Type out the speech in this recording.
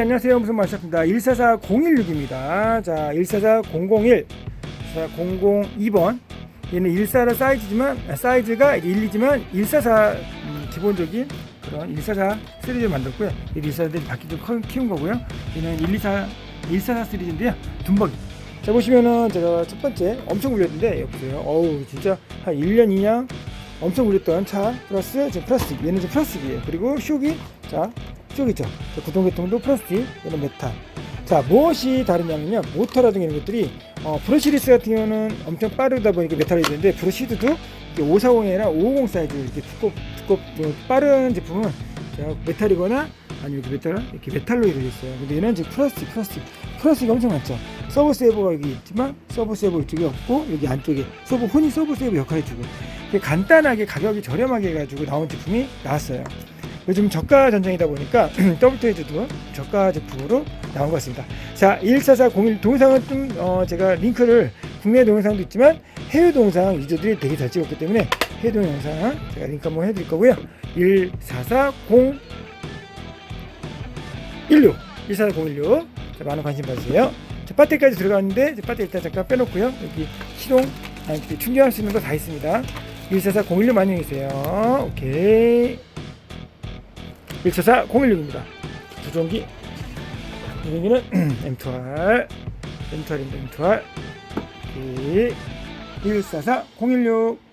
안녕하세요. 무슨 말씀입니다. 144016입니다. 자, 144001, 002번. 얘는 144 사이즈지만 아, 사이즈가 1, 2지만 144 음, 기본적인 그런 144 시리즈를 만들었고요. 이 144들이 바퀴 좀 커- 키운 거고요. 얘는 124 144 시리즈인데요. 둔벅이. 자 보시면은 제가 첫 번째 엄청 울렸는데 여기 보세요. 어우 진짜 한 1년 2년 엄청 울렸던 차 플러스 지금 플라스틱 얘는 지금 플라스틱이에요. 그리고 쇼기 자 자, 구동계통도 플라스틱 얘는 메탈. 자 무엇이 다르냐면요 모터라든가 이런 것들이 어, 브러시리스 같은 경우는 엄청 빠르다 보니까 메탈이 되는데 브러시드도 540이나 550 사이즈 이렇게 두껍 두껍 뭐 빠른 제품은 자, 메탈이거나 아니면 이렇게 메탈 이렇게 메탈로 이루어져 있어요. 근데 얘는 지금 플라스틱 플라스틱 플라스틱이 엄청 많죠. 서브 세이버가 여기 있지만 서브 세이버 이쪽에 없고 여기 안쪽에 서브 혼이 서브 세이버 역할을 이게 간단하게 가격이 저렴하게 해가지고 나온 제품이 나왔어요. 요즘 저가 전쟁이다 보니까 더블테이즈도 저가 제품으로 나온 것 같습니다. 자, 14401 동영상은 좀 어, 제가 링크를 국내 동영상도 있지만 해외 동영상 유저들이 되게 잘 찍었기 때문에 해외 동영상 제가 링크 한번 해드릴 거고요. 14401 16 14416 자, 많은 관심 가주세요. 자, 배터리까지 들어갔는데 배터리 일단 잠깐 빼놓고요. 여기 시동 이렇게 충전할 수 있는 거 다 있습니다. 14401로 많이 계세요. 오케이. 14401입니다. 조종기. 조종기는 M2R. M2R입니다. M2R. 오케이. 144 016